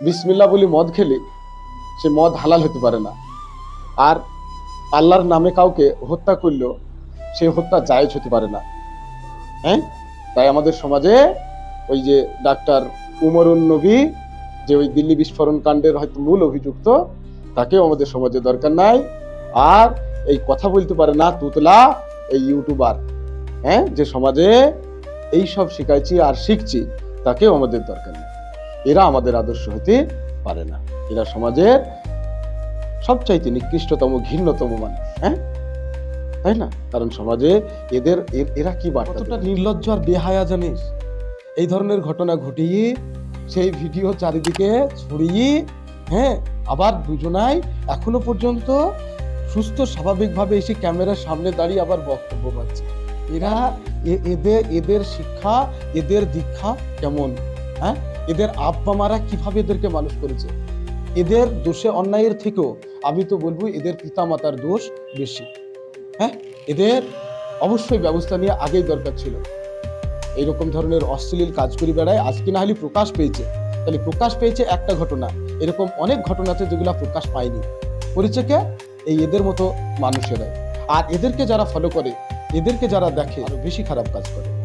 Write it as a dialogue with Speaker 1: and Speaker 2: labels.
Speaker 1: বিসমিল্লা বলি মদ খেলে সে মদ হালাল হতে পারে না। আর আল্লাহর নামে কাউকে হত্যা করলেও সেই হত্যা জায়েজ হতে পারে না। হ্যাঁ? তাই আমাদের সমাজে ওই যে ডাক্তার উমরুন নবী, যে ওই দিল্লি বিস্ফোরণ কাণ্ডের হয়তো মূল অভিযুক্ত, তাকেও আমাদের সমাজে দরকার নাই। আর এই কথা বলতে পারে না তুতলা, এই ইউটিউবার। হ্যাঁ? যে সমাজে এই সব শিখাইছি আর শিখছি, তাকেও আমাদের দরকার নেই। এরা আমাদের আদর্শ হতে পারে না। এরা সমাজের সবচাইতে নিকৃষ্টতম ঘৃণ্যতম মানুষ হ্যাঁ? তাই না? কারণ সমাজে এদের এরা কি বার্তা নির্লজ্জ আর বেহায়া জানিস? এই ধরনের ঘটনা ঘটিয়ে সেই ভিডিও চারিদিকে ছড়িয়ে হ্যাঁ? আবার দুজনাই এখনও পর্যন্ত সুস্থ স্বাভাবিকভাবে এসে ক্যামেরার সামনে দাঁড়িয়ে আবার বক্তব্য পাচ্ছে। এরা এদের এদের শিক্ষা এদের দীক্ষা কেমন হ্যাঁ? এদের আব্বা মারা কীভাবে এদেরকে মানুষ করেছে? এদের দোষে অন্যায়ের থেকেও আমি তো বলব এদের পিতামাতার দোষ বেশি। হ্যাঁ? এদের অবশ্যই ব্যবস্থা নিয়ে আগেই দরকার ছিল। এইরকম ধরনের অশ্লীল কাজ করে বেড়ায়, আজকে না হলে প্রকাশ পেয়েছে। তাহলে প্রকাশ পেয়েছে একটা ঘটনা। এরকম অনেক ঘটনা আছে যেগুলো প্রকাশ পায়নি। কে? এই এদের মতো মানুষেরাই। আর এদেরকে যারা ফলো করে, এদেরকে যারা দেখে, আরও বেশি খারাপ কাজ করে।